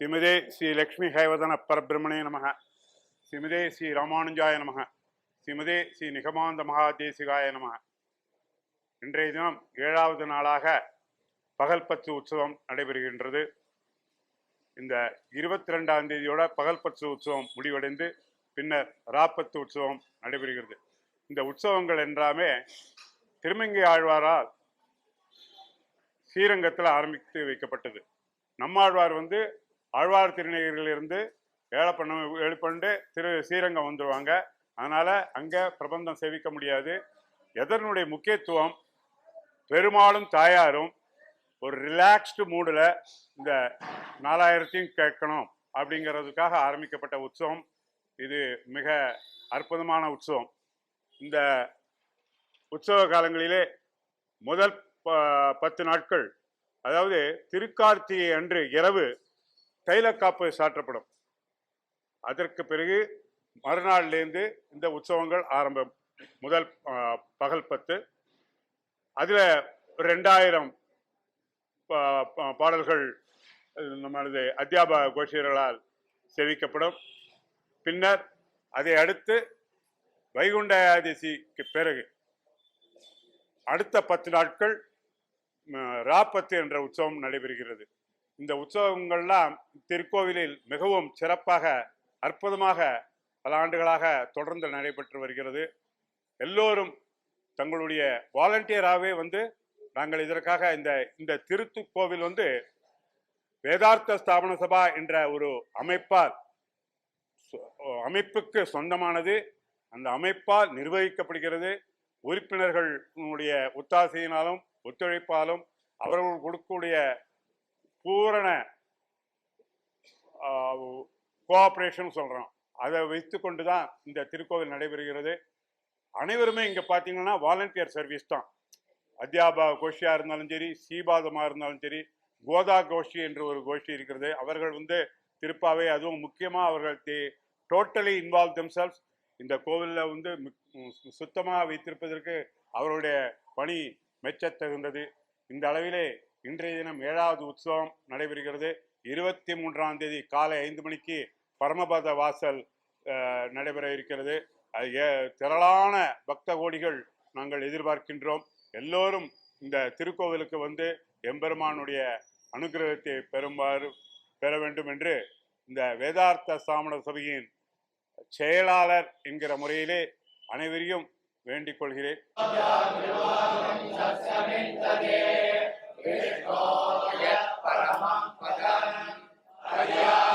சிமிதே ஸ்ரீ லக்ஷ்மி ஹைவதன பரபிரமணே நமக. சிமிதே ஸ்ரீ ராமானுஜாய நமக. சிமிதே ஸ்ரீ நிகமாந்த மகாதேசிகாய நமக. இன்றைய தினம் ஏழாவது நாளாக பகல்பத்து உற்சவம் நடைபெறுகின்றது. இந்த இருபத்தி ரெண்டாம் தேதியோட பகல்பத்து உற்சவம் முடிவடைந்து பின்னர் ராப்பத்து உற்சவம் நடைபெறுகிறது. இந்த உற்சவங்கள் என்றாமே திருமங்கை ஆழ்வாரால் ஸ்ரீரங்கத்தில் ஆரம்பித்து வைக்கப்பட்டது. நம்மாழ்வார் வந்து ஆழ்வார் திருநகரிலிருந்து ஏழப்பண்ண எழுப்பண்டு திரு ஸ்ரீரங்கம் வந்துடுவாங்க அதனால் அங்கே பிரபந்தம் சேவிக்க முடியாது. எதனுடைய முக்கியத்துவம்? பெருமாளும் தாயாரும் ஒரு ரிலாக்ஸ்டு மூடில் இந்த நாலாயிரத்தையும் கேட்கணும் அப்படிங்கிறதுக்காக ஆரம்பிக்கப்பட்ட உற்சவம். இது மிக அற்புதமான உற்சவம். இந்த உற்சவ காலங்களிலே முதல் ப- பத்து நாட்கள் அதாவது திருக்கார்த்திகை அன்று இரவு தைலக்காப்பு சாற்றப்படும். அதற்கு பிறகு மறுநாள்லேருந்து இந்த உற்சவங்கள் ஆரம்பம். முதல் பகல் பத்து. அதில் ரெண்டாயிரம் பா- பா- பாடல்கள் நம்மளது அத்தியாபக கோஷியர்களால் செவிக்கப்படும். பின்னர் அதை அடுத்து வைகுண்ட ஏகாதசிக்கு பிறகு அடுத்த பத்து நாட்கள் ராப்பத்து என்ற உற்சவம் நடைபெறுகிறது. இந்த உற்சவங்கள்லாம் திருக்கோவிலில் மிகவும் சிறப்பாக அற்புதமாக பல ஆண்டுகளாக தொடர்ந்து நடைபெற்று வருகிறது. எல்லோரும் தங்களுடைய வாலண்டியராகவே வந்து நாங்கள் இதற்காக இந்த இந்த திருத்துக்கோவில் வந்து வேதார்த்த ஸ்தாபன சபா என்ற ஒரு அமைப்பால் சொ- அமைப்புக்கு சொந்தமானது. அந்த அமைப்பால் நிர்வகிக்கப்படுகிறது. உறுப்பினர்களுடைய ஒத்தாசையினாலும் ஒத்துழைப்பாலும் அவர்கள் கொடுக்கக்கூடிய பூரண கோஆப்ரேஷன் சொல்கிறோம் அதை வைத்து கொண்டு தான் இந்த திருக்கோவில் நடைபெறுகிறது. அனைவருமே இங்கே பார்த்தீங்கன்னா வாலண்டியர் சர்வீஸ் தான். அத்தியாபா கோஷியாக இருந்தாலும் சரி சீபாதமாக இருந்தாலும் சரி கோதா கோஷி என்று ஒரு கோஷ்டி இருக்கிறது. அவர்கள் வந்து திருப்பாவை அதுவும் முக்கியமாக அவர்கள் தி டோட்டலி இன்வால்வ் தெம்செல்ஸ் இந்த கோவிலில் வந்து சுத்தமாக வைத்திருப்பதற்கு அவருடைய பணி மெச்சத்தகுந்தது. இந்த அளவிலே இன்றைய தினம் ஏழாவது உற்சவம் நடைபெறுகிறது. இருபத்தி மூன்றாம் தேதி காலை ஐந்து மணிக்கு பரமபத வாசல் நடைபெற இருக்கிறது. அது ஏ- திரளான பக்த கோடிகள் நாங்கள் எதிர்பார்க்கின்றோம். எல்லோரும் இந்த திருக்கோவிலுக்கு வந்து எம்பெருமானுடைய அனுகிரகத்தை பெறுமாறு பெற வேண்டும் என்று இந்த வேதார்த்த சாமண சபையின் செயலாளர் என்கிற முறையிலே அனைவரையும் வேண்டிக் கொள்கிறேன். Krishna ya, para Paramam ada.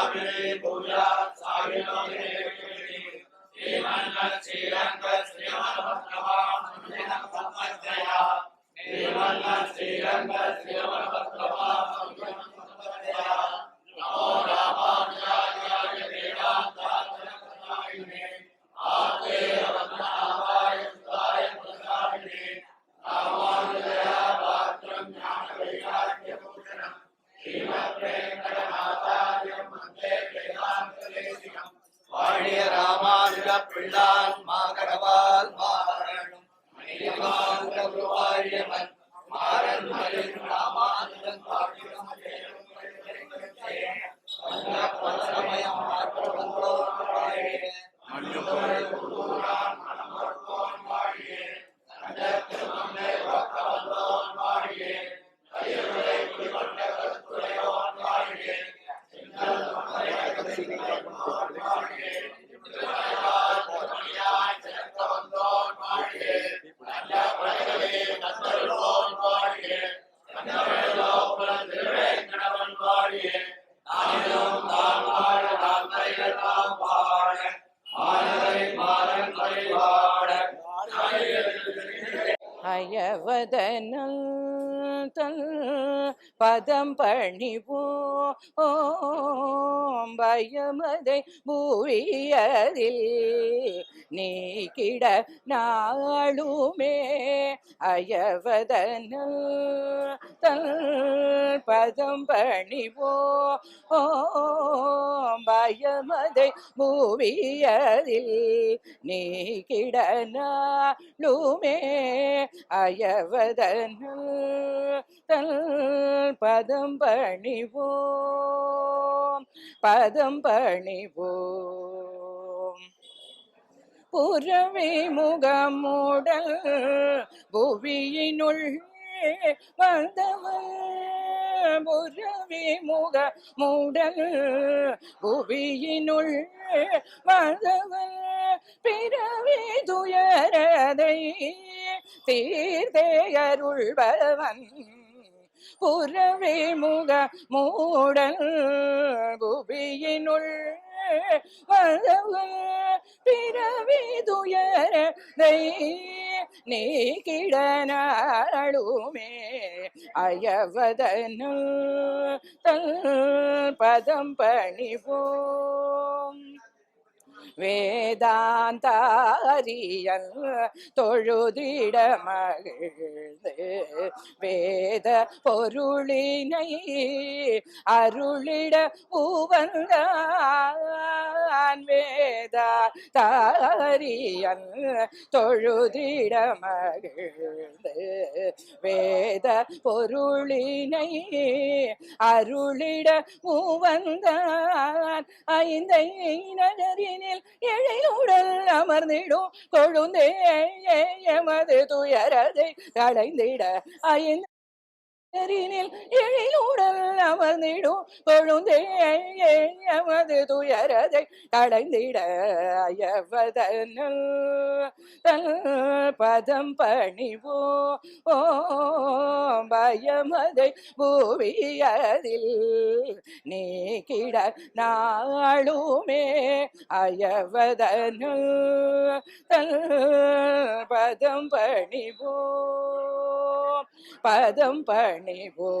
வாழிய பதனல் தல் பதம் பணிவோ ஓம் பயமதை பூவியதில் நீ கிட நாளுமே அயவதனல் தல் பதம் பணிவோ பயமதை பூவியதில் நீ கிட நாளுமே அயவதனல் தல் பதம் பணிவோ பதம் பணிவோ. புறவே முகமூடல் புவியினுள் வந்தவன். புறவே முக மூடல் புவியினுள் வந்தவன். பிறவி துயரதை தீர்தேயருள்பவன் அருள்பவன் புறவே முக மூடல் புவியினுள் வந்தவன் பிறவி துயரதை நீக்கிடனாளுமே அயவதனு தல் பதம் பணிவோம். வேதாந்தாரியல் தொழுதிட மகிழ்ந்து வேத பொருளினை அருளிட பூவந்தான் வேதா தாரியல் தொழுதிட மகிழ்ந்து வேத பொருளினை அருளிட உவந்தான் ஐந்தை நகரினே நகரினில் எழையுடல் அமர்ந்திடும். கொழுந்தே எமது துயரதை களைந்திட ஐந்து நகரினில் எழிலுடல் அமர்ந்திடும் கொழுந்தே எமது துயரதை களைந்திட அயவதனல் தல் பதம் பணிவோ ஓ பயமதை பூவியதில் நீக்கிட நாளுமே அயவதனல் தன் பதம் பணிவோ பதம் பணி பணிவோ